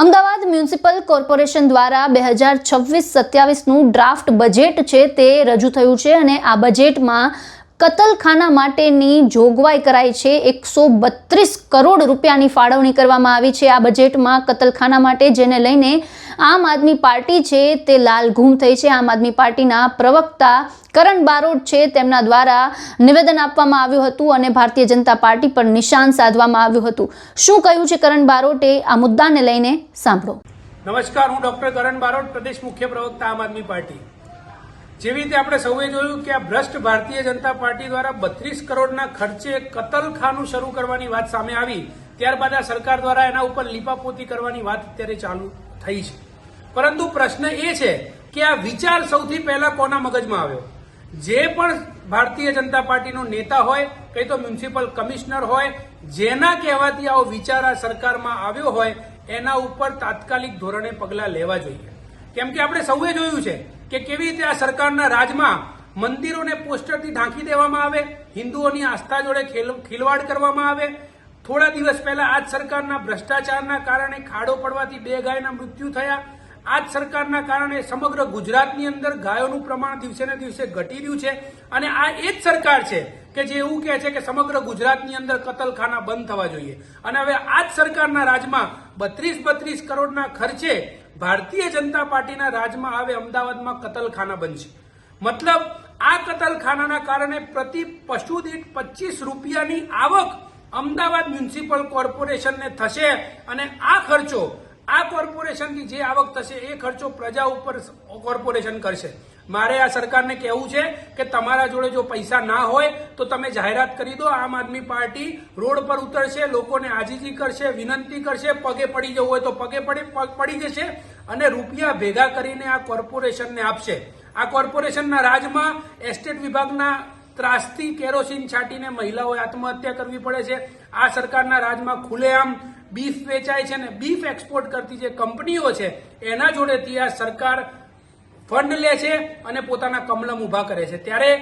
Ahmedabad municipal corporation દ્વારા બે હજાર છવ્વીસ સત્યાવીસનું ડ્રાફ્ટ બજેટ છે તે રજૂ થયું છે અને આ બજેટમાં કતલખાના માટેની જોગવાઈ કરાઈ છે. એકસો બત્રીસ કરોડ રૂપિયાની ફાળવણી કરવામાં આવી છે. આ બજેટમાં કતલખાના માટે જેને લઈને આમ આદમી પાર્ટી છે તે લાલઘૂમ થઈ છે. આમ આદમી પાર્ટીના પ્રવક્તા કરણ બારોટ છે. તેમના દ્વારા નિવેદન આપવામાં આવ્યું હતું અને ભારતીય જનતા પાર્ટી પર નિશાન સાધવામાં આવ્યું હતું. શું કહ્યું છે કરણ બારોટે? આ મુદ્દાને લઈને સાંભળો. નમસ્કાર, હું ડોક્ટર કરણ બારોટ, પ્રદેશ મુખ્ય પ્રવક્તા આમ આદમી પાર્ટી. જેવી રીતે આપણે સૌએ જોયું કે આ ભ્રષ્ટ ભારતીય જનતા પાર્ટી દ્વારા બત્રીસ કરોડના ખર્ચે કતલખાનું શરૂ કરવાની વાત સામે આવી, ત્યારબાદ આ સરકાર દ્વારા એના ઉપર લીપાપોતી કરવાની વાત અત્યારે ચાલુ થઈ છે. પરંતુ પ્રશ્ન એ છે કે આ વિચાર સૌથી પહેલા કોના મગજમાં આવ્યો? જે પણ ભારતીય જનતા પાર્ટીનો નેતા હોય, કઈ તો મ્યુનિસિપલ કમિશનર હોય, જેના કહેવાથી આવો વિચાર આ સરકારમાં આવ્યો હોય, એના ઉપર તાત્કાલિક ધોરણે પગલાં લેવા જોઈએ. કેમ કે આપણે સૌએ જોયું છે કે કેવી રીતે આ સરકારના રાજમાં મંદિરોને પોસ્ટરથી ઢાંકી દેવામાં આવે, હિન્દુઓની આસ્થા જોડે ખેલ- ખિલવાડ કરવામાં આવે? થોડા દિવસ પહેલા આજ સરકારના ભ્રષ્ટાચારના કારણે ખાડો પડવાથી બે ગાયના મૃત્યુ થયા. આજ સરકારના કારણે સમગ્ર ગુજરાતની અંદર ગાયોનું પ્રમાણ દિવસે ને દિવસે ઘટી રહ્યું છે અને આ એ જ સરકાર છે કે જે એવું કહે છે કે સમગ્ર ગુજરાતની અંદર કતલખાના બંધ થવા જોઈએ. અને હવે આ જ સરકારના રાજમાં બત્રીસ બત્રીસ કરોડના ખર્ચે ભારતીય જનતા પાર્ટીના રાજમાં આવે અમદાવાદમાં કતલખાના બનશે મતલબ આ કતલખાનાના કારણે પ્રતિ પશુ દીઠ પચીસ રૂપિયાની આવક અમદાવાદ મ્યુનિસિપલ કોર્પોરેશનને થશે અને આ ખર્ચો આ કોર્પોરેશનની જે આવક થશે એ ખર્ચો પ્રજા ઉપર કોર્પોરેશન કરશે. મારે આ સરકારને કહેવું છે કે તમારા જોડે જો પૈસા ના હોય તો તમે જાહેરાત કરી દો. આમ આદમી પાર્ટી રોડ પર ઉતરશે, લોકોને આજીજી કરશે, વિનંતી કરશે, પગે પડી જવું હોય તો પગે પડી પડી જશે અને રૂપિયા ભેગા કરીને આ કોર્પોરેશનને આપશે. આ કોર્પોરેશનના રાજમાં એસ્ટેટ વિભાગના ત્રાસથી કેરોસીન છાંટીને મહિલાઓએ આત્મહત્યા કરવી પડે છે. આ સરકારના રાજમાં ખુલ્લેઆમ બીફ વેચાય છે ને બીફ એક્સપોર્ટ કરતી જે કંપનીઓ છે, એના જોડેથી આ સરકાર ફંડ લે છે અને પોતાના કમલમ ઊભા કરે છે. ત્યારે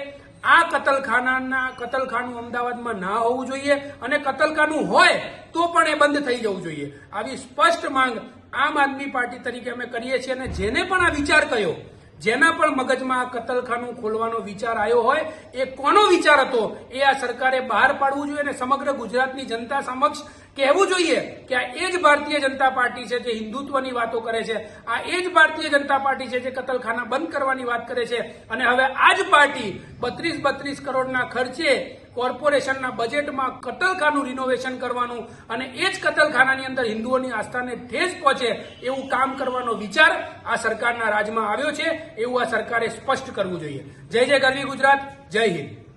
આ કતલખાનાના, કતલખાનું અમદાવાદમાં ના હોવું જોઈએ અને કતલખાનું હોય તો પણ એ બંધ થઈ જવું જોઈએ. આવી સ્પષ્ટ માંગ આમ આદમી પાર્ટી તરીકે અમે કરીએ છીએ અને જેને પણ આ વિચાર કયો જેના પણ મગજમાં કતલખાનું ખોલવાનો વિચાર આવ્યો હોય, એ કોનો વિચાર હતો? એ આ સરકારે બહાર પાડવું જોઈએ અને સમગ્ર ગુજરાતની જનતા સમક્ષ કહેવું જોઈએ કે આ એ જ ભારતીય જનતા પાર્ટી છે જે હિન્દુત્વની વાતો કરે છે. આ એ જ ભારતીય જનતા પાર્ટી છે જે કતલખાના બંધ કરવાની વાત કરે છે. અને હવે આ જ પાર્ટી બત્રીસ બત્રીસ કરોડના ખર્ચે કોર્પોરેશનના બજેટમાં કતલખાનું રિનોવેશન કરવાનું અને એ જ કતલખાનાની અંદર હિન્દુઓની આસ્થાને ઠેસ પહોંચે એવું કામ કરવાનો વિચાર આ સરકારના રાજમાં આવ્યો છે, એવું આ સરકારે સ્પષ્ટ કરવું જોઈએ. જય જય ગરવી ગુજરાત, જય હિન્દ.